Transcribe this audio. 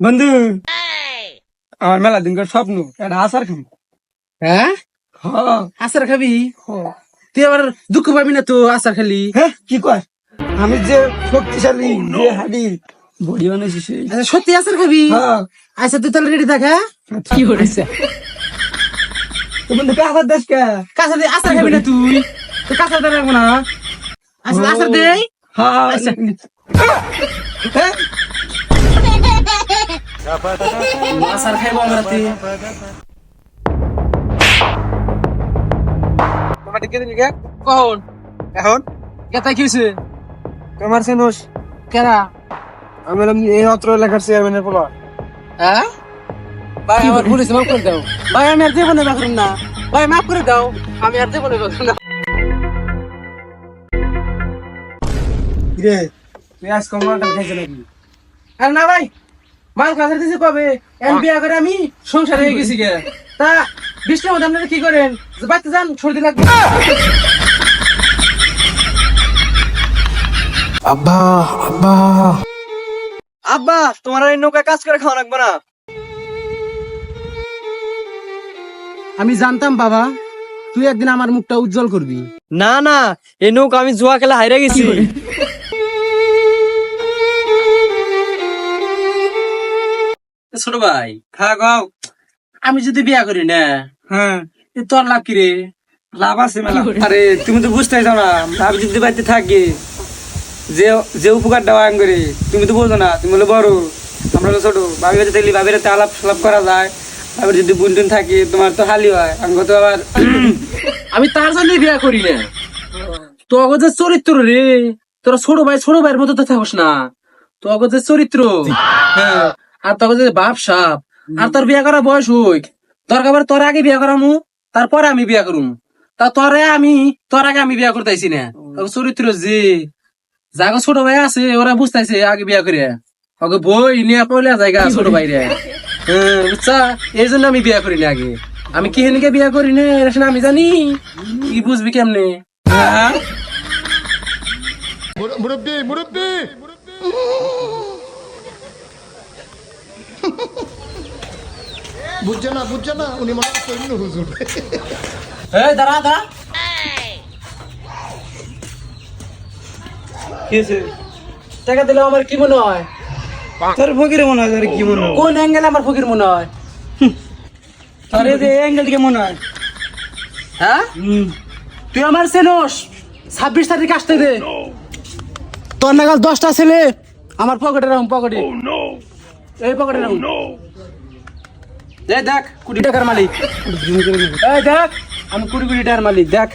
বন্ধু। আমার মেলা দিনকার স্বপ্ন একটা আসার খাম হ্যাঁ? হ। আচার খাবি? তুই আবার দুঃখ পাবি না তো আচার খালি? হ্যাঁ কি কয়? আমি যে শক্তিশালী যে হাডি বডি বানাইছি সেই। আচ্ছা সত্যি আচার খাবি? হ্যাঁ আচ্ছা তুই তাহলে রেডি থাক হ্যাঁ? কি করেছে? তো বন্ধু কাহার দেশ কে? কাঁচা দিয়ে আচার খাবি না তুই? তুই কাঁচা দিয়ে রাখব না। আচ্ছা আচার দে হ্যাঁ। খাইবো আমরা তোমার টিকে দিবি কে কখন? এখন? কেতাই কি হয়েছে তোমার সেনোস কেনা আমি বললাম এই অত্র এলাকার চেয়ারম্যানের পোলা। হ্যাঁ? ভাই আমার ভুল মাফ করে দাও। ভাই আমি আর না না। ভাই মাফ করে দাও। আমি আর দেবো না বাকরুম না। রে তুই আজ কমান্ডার খাইছে নাকি? আর না ভাই। মাল কাছে দিছে কবে? এম বিয়া করে আমি সংসার হয়ে গেছি গে। তা বৃষ্টির মধ্যে আপনারা কি করেন? বাড়তে যান সর্দি লাগবে। আব্বা আব্বা। আব্বা তোমার এই নৌকা কাজ করে খাওয়া রাখব না। আমি জানতাম বাবা তুই একদিন আমার মুখটা উজ্জ্বল করবি। না না এই নৌকা আমি জুয়া খেলা হাইরে গেছি। ছোট ভাই। হ্যাঁ গাও আমি যদি বিয়া করি না হ্যাঁ তোর লাভ কি রে? লাভ আছে মেলা। আরে তুমি তো বুঝতে চাও না লাভ যদি বাড়িতে থাকে যে যে উপকারটা আয়ন করে তুমি তো বোঝো না তুমি বলে বড় আমরা হলো ছোট। ভাবি কাছে দেখলি ভাবির হাতে আলাপ সালাপ করা যায়। তারপর যদি বুন টুন থাকে তোমার তো হালি হয়। আমি তো আবার আমি তার জন্য বিয়া করি না। তোকে যে চরিত্র রে তোরা ছোট ভাই ছোট ভাইয়ের মতো তো থাকস না। তোকে যে চরিত্র হ্যাঁ। আর তোকে যে বাপ সাপ আর তোর বিয়া করা বয়স হইক দরকার পড়ে তোর আগে বিয়া করামু তারপরে আমি বিয়া করুম। তা তোরে আমি তোর আগে আমি বিয়া করতেছি না। চরিত্র যে যাকে ছোট ভাই আছে ওরা বুঝতেছে আগে বিয়া করে ওকে বই নিয়ে পড়লে জায়গা ছোট ভাইরে। হ্যাঁ বুঝছা? এই জন্য আমি বিয়া করি না আগে। আমি কি হেনিকে বিয়া করি না আমি জানি। কি বুঝবি কেমনে? হ্যাঁ মুরব্বী মুরব্বী! বুঝছে না বুঝছে না উনি মনে সৈন্য হুজুর। এই দাঁড়া দাঁড়া। টাকা দিলে আমার কি মনে হয়? তোর ফকির মনে হয় তোর কি মনে হয়? কোন অ্যাঙ্গেল আমার ফকির মনে হয়? তোর এই যে অ্যাঙ্গেল থেকে মনে হয়। হ্যাঁ? হুম। তুই আমার সেনোস ছাব্বিশ তারিখ আসতে দে। তোর নাগাল দশটা ছেলে আমার পকেটে। রাখুন পকেটে এই পকেটে রাখুন। এই দেখ কোটি টাকার মালিক। এই দেখ আমি কোটি কোটি টাকার মালিক দেখ।